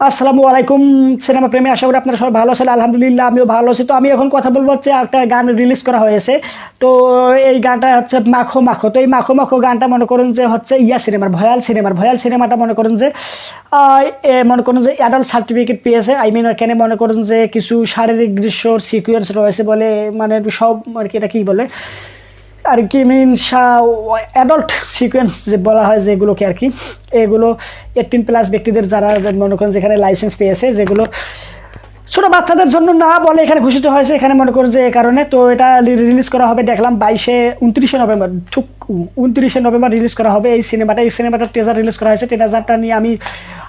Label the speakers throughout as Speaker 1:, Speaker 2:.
Speaker 1: আসসালামু আলাইকুম, সিনেমা প্রেমী, আশা করি আপনারা সবাই ভালো আছেন। আলহামদুলিল্লাহ, আমিও ভালো আছি। তো আমি এখন কথা বলব হচ্ছে একটা গান রিলিজ করা হয়েছে। তো এই গানটা হচ্ছে মাখো মাখো। তো এই মাখো মাখো গানটা মনে করুন যে হচ্ছে ইয়া সিনেমার, ভয়াল সিনেমার, ভয়াল সিনেমাটা মনে করুন যে মনে করুন যে অ্যাডাল্ট সার্টিফিকেট পেয়েছে। আই মিন এখানে মনে করুন যে কিছু শারীরিক দৃশ্য সিকুয়েন্স রয়েছে বলে মানে সব আর কি এটা কী বলে? আর কি মিন অ্যাডাল্ট সিকোয়েন্স যে বলা হয় যেগুলোকে আর কি, এগুলো এইটিন প্লাস ব্যক্তিদের যারা মনে করেন যেখানে লাইসেন্স পেয়েছে, যেগুলো ছোটো বাচ্চাদের জন্য না বলে এখানে ঘোষিত হয়েছে, এখানে মনে করুন যে এই কারণে। তো এটা রিলিজ করা হবে, দেখলাম বাইশে উনত্রিশে নভেম্বর, ঠিক, উনত্রিশে নভেম্বর রিলিজ করা হবে। এই সিনেমাটা এই সিনেমাটার ট্রেজার রিলিজ করা হয়েছে। ট্রেজারটা নিয়ে আমি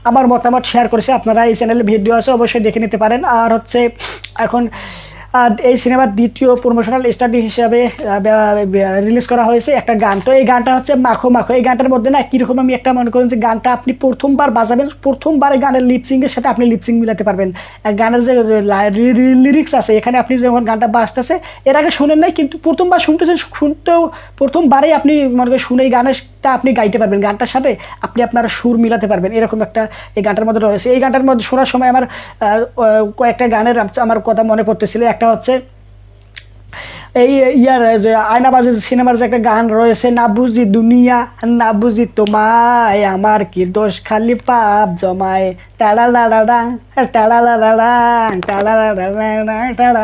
Speaker 1: আমার মতামত শেয়ার করেছি। আপনারা এই চ্যানেলে ভিডিও আছে, অবশ্যই দেখে নিতে পারেন। আর হচ্ছে, এখন এই সিনেমার দ্বিতীয় প্রমোশনাল স্টাডি হিসাবে রিলিজ করা হয়েছে একটা গান। তো এই গানটা হচ্ছে মাখো মাখো। এই গানটার মধ্যে না কীরকম আমি একটা মনে করেন যে গানটা আপনি প্রথমবার বাজাবেন, প্রথমবার গানের লিপসিংয়ের সাথে আপনি লিপসিং মিলাতে পারবেন। গানের যে লিরিক্স আছে, এখানে আপনি যখন গানটা বাজতেছে, এর আগে শুনেন নাই, কিন্তু প্রথমবার শুনতেছেন, শুনতেও প্রথমবারেই আপনি মনে করেন শুনে এই গানেরটা আপনি গাইতে পারবেন, গানটার সাথে আপনি আপনার সুর মিলাতে পারবেন। এরকম একটা এই গানটার মধ্যে রয়েছে। এই গানটার মধ্যে শোনার সময় আমার কয়েকটা গানের আমার কথা মনে পড়তেছিল। একটা হচ্ছে এই ইয়ার যে আয়নাবাজি সিনেমার যে একটা গান রয়েছে, না বুঝি দুনিয়া, না বুঝি তোমায়, আমার কি দোষ? খালি পাপ জমায়। টাড়া লাড়া টাড়া লাড়া টাড়া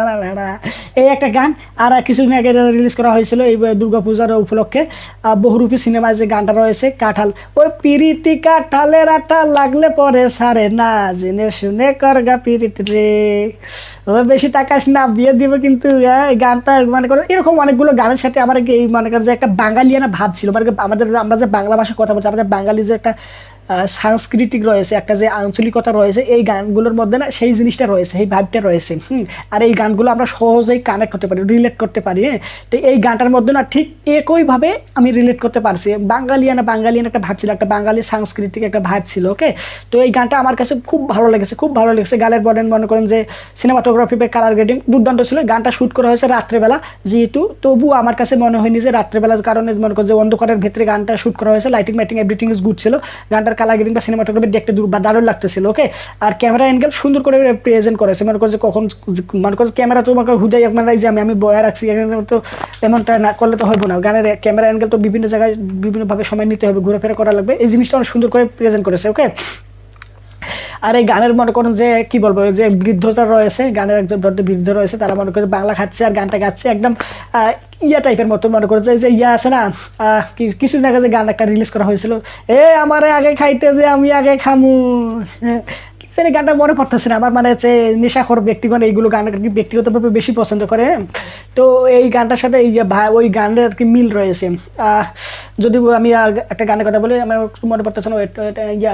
Speaker 1: লাড়া এই একটা গান, আর কিছুদিন আগে রিলিজ করা হয়েছিল এই দুর্গা পূজার উপলক্ষে। বহুরূপী সিনেমায় যে গানটা রয়েছে, কাঁঠাল। ওই পিরিতি কাঁঠালের আটা লাগলে পরে সারে না, জেনে শুনে করগা পিরিত রে। ও বেশি টাকাস না, বিয়ে দিব কিন্তু গানটা মানে করো, এরকম অনেকগুলো গানের সাথে আমার এই মনে করো যে একটা বাঙালিয়ানা ভাব ছিল। মানে আমাদের, আমরা যে বাংলা ভাষা কথা বলছি, আমাদের বাঙালি যে একটা সাংস্কৃতিক রয়েছে, একটা যে আঞ্চলিকতা রয়েছে, এই গানগুলোর মধ্যে না সেই জিনিসটা রয়েছে এই ভাবটা রয়েছে, হুম, আর এই গানগুলো আমরা সহজেই কানেক্ট করতে পারি রিলেট করতে পারি হ্যাঁ তো এই গানটার মধ্যে না ঠিক একইভাবে আমি রিলেট করতে পারছি, বাঙালিয়ানা, বাঙালিয়ান একটা ভাব ছিল, একটা বাঙালি সাংস্কৃতিক একটা ভাব ছিল ওকে তো এই গানটা আমার কাছে খুব ভালো লেগেছে, খুব ভালো লেগেছে গানের বর্ডেন মনে করেন যে সিনেমাটোগ্রাফি বা কালার গ্রেডিং দুর্দান্ত ছিল, গানটা শ্যুট করা হয়েছে রাত্রেবেলা, যেহেতু তবু আমার কাছে মনে হয়নি যে রাত্রেবেলার কারণে মনে করেন যে অন্ধকারের ভেতরে গানটা শ্যুট করা হয়েছে লাইটিং মাইটিং এভরিথিং ইজ গুড ছিল গানটার কালার গ্রেডিং বা সিনেমাটোগ্রাফি দেখতে বা দারুণ লাগতেছিল ওকে আর ক্যামেরা অ্যাঙ্গেল সুন্দর করে প্রেজেন্ট করেছে। মনে করছে কখন, মনে করছে ক্যামেরা তো মনে হুদাই আপনারা যে আমি আমি বয়া রাখছি তো এমনটা না করলে তো হবে না। গানের ক্যামেরা অ্যাঙ্গেল তো বিভিন্ন জায়গায়, বিভিন্নভাবে সময় নিতে হবে, ঘোরাফেরা করা লাগবে। এই জিনিসটা অনেক সুন্দর করে প্রেজেন্ট করেছে ওকে আর এই গানের মনে করেন যে, কি বলব, যে বৃদ্ধতা রয়েছে, গানের একজন বৃদ্ধ রয়েছে, তারা মনে করে বাংলা খাচ্ছে আর গানটা গাচ্ছে, একদম ইয়া টাইপের মতো মনে করে যে ইয়া আছে না কিছুদিন আগে যে গান একটা রিলিজ করা হয়েছিল, এ, আমারে আগে খাইতে যে আমি আগে খামু সেটা গানটা মনে পড়তেছে না, আমার মানে হচ্ছে নেশাখর ব্যক্তিগণ এইগুলো গান ব্যক্তিগতভাবে বেশি পছন্দ করে। তো এই গানটার সাথে এই ওই গানের আর কি মিল রয়েছে যদি আমি একটা গানের কথা বলি, আমার মনে পড়তেছে না ইয়া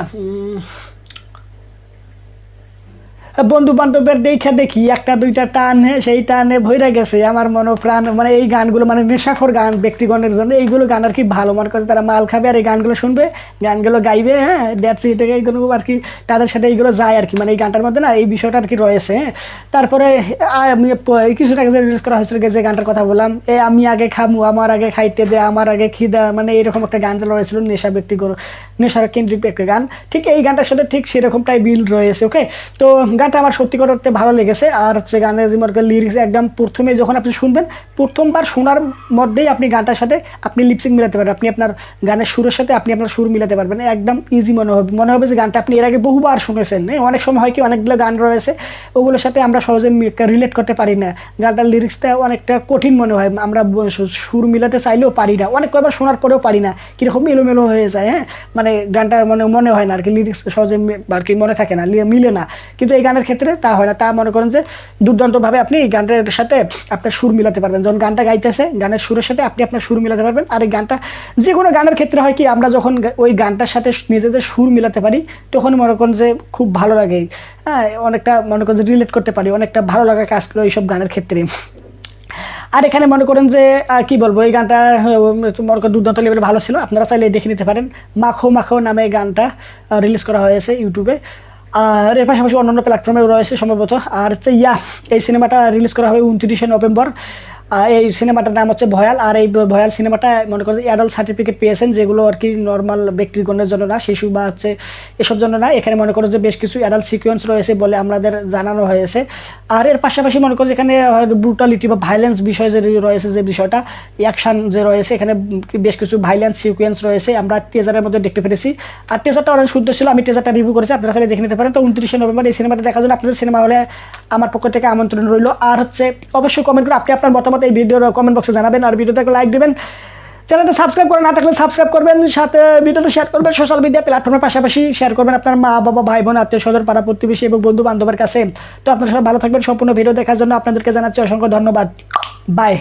Speaker 1: বন্ধু বান্ধবের দেখে দেখি, একটা, দুইটা টান সেই টানে ভইরা গেছে। আমার মনো প্রাণ মানে এই গানগুলো মানে নেশাখর গান ব্যক্তিগণের জন্য, এইগুলো গান আর কি ভালো। মনে করে তারা মাল খাবে আর এই গানগুলো শুনবে, গানগুলো গাইবে হ্যাঁ দ্যাটস ইট এইগুলো আর কি তাদের সাথে এইগুলো যায় আর কি। মানে এই গানটার মধ্যে না, এই বিষয়টা আর কি রয়েছে হ্যাঁ। তারপরে প- আগে রিলিজ করা হয়েছিল, যে গানটার কথা বললাম, এ, আমি আগে খামু, আমার আগে খাইতে দে, আমার আগে খিদা মানে এরকম একটা গান রয়েছিল, নেশা ব্যক্তি নেশার কেন্দ্রিক একটা গান ঠিক এই গানটার সাথে ঠিক সেরকমটাই বিল রয়েছে ওকে তো গানটা আমার সত্যি করতে ভালো লেগেছে। আর হচ্ছে গানের মনে লিরিক্স একদম প্রথমে যখন আপনি শুনবেন, প্রথমবার শোনার মধ্যেই আপনি গানটার সাথে আপনি লিপসিং মিলাতে পারবেন। আপনি আপনার গানের সুরের সাথে আপনি আপনার সুর মিলাতে পারবেন। একদম ইজি মনে হবে। মনে হবে যে গানটা আপনি এর আগে বহুবার শুনেছেন। অনেক সময় হয় কি, অনেকগুলো গান রয়েছে, ওগুলোর সাথে আমরা সহজে রিলেট করতে পারি না। গানটার লিরিক্সটা অনেকটা কঠিন মনে হয়। আমরা সুর মিলাতে চাইলেও পারি না। অনেক কয়বার শোনার পরেও পারি না। কীরকম এলোমেলো হয়ে যায় হ্যাঁ? মানে গানটার মানে মনে হয় না আর কি। লিরিক্স সহজে আর কি মনে থাকে না মিলে না। কিন্তু এই গানের ক্ষেত্রে তা হয় না তা মনে করেন যে দুর্দান্তভাবে আপনি গানটার সাথে আপনার সুর মিলাতে পারবেন। যখন গানটা গাইতেছে, গানের সুরের সাথে আপনি আপনার সুর মিলাতে পারবেন। আর এই গানটা যে কোনো গানের ক্ষেত্রে হয় কি, আমরা যখন ওই গানটার সাথে নিজেদের সুর মিলাতে পারি, তখন মনে করেন যে খুব ভালো লাগে। হ্যাঁ অনেকটা মনে করেন যে রিলেট করতে পারি, অনেকটা ভালো লাগা কাজ করে এইসব গানের ক্ষেত্রে। আর এখানে মনে করেন যে আর কি বলব, এই গানটা মনে করেন দুর্দান্ত লেভেলে ভালো ছিল। আপনারা চাইলে দেখে নিতে পারেন। মাখো মাখো নামে গানটা রিলিজ করা হয়েছে ইউটিউবে। আর এর পাশাপাশি অন্যান্য প্ল্যাটফর্মে রয়েছে সম্ভবত। আর হচ্ছে, ইয়া, এই সিনেমাটা রিলিজ করা হবে উনত্রিশে নভেম্বর। এই সিনেমাটার নাম হচ্ছে ভয়াল, আর এই ভয়াল সিনেমাটা মনে করেন অ্যাডাল্ট সার্টিফিকেট পেয়েছেন, যেগুলো আর কি নর্মাল ব্যক্তিগণের জন্য না, শিশু বা হচ্ছে এসব জন্য না। এখানে মনে করো যে বেশ কিছু অ্যাডাল্ট সিকোয়েন্স রয়েছে বলে আমাদের জানানো হয়েছে। আর এর পাশাপাশি মনে করো এখানে ব্রুটালিটি বা ভাইলেন্স বিষয় যে রয়েছে যে বিষয়টা অ্যাকশন যে রয়েছে, এখানে বেশ কিছু ভাইলেন্স সিকোয়েন্স রয়েছে, আমরা টেজারের মধ্যে দেখতে পেরেছি। আর টেজারটা অনেক সুন্দর ছিল, আমি টেজারটা রিভিউ করেছি, আপনারা চাইলে দেখে নিতে পারেন। তো উনত্রিশে নভেম্বর এই সিনেমাটা দেখার জন্য আপনাদের সিনেমা হলে আমার পক্ষ থেকে আমন্ত্রণ রইল। আর হচ্ছে, অবশ্যই কমেন্ট করে আপনি আপনার মতামত এই ভিডিওর কমেন্ট বক্সে জানাবেন আর ভিডিওটাকে লাইক দেবেন। চ্যানেলটা সাবস্ক্রাইব করে না থাকলে সাবস্ক্রাইব করবেন, সাথে ভিডিওটা শেয়ার করবেন সোশ্যাল মিডিয়া প্ল্যাটফর্মের পাশাপাশি শেয়ার করবেন আপনার মা, বাবা, ভাই, বোন, আত্মীয় স্বজন, পাড়া প্রতিবেশী এবং বন্ধু বান্ধবের কাছে। তো আপনারা সবাই ভালো থাকবেন, সম্পূর্ণ ভিডিও দেখার জন্য আপনাদেরকে জানাচ্ছি অসংখ্য ধন্যবাদ। বাই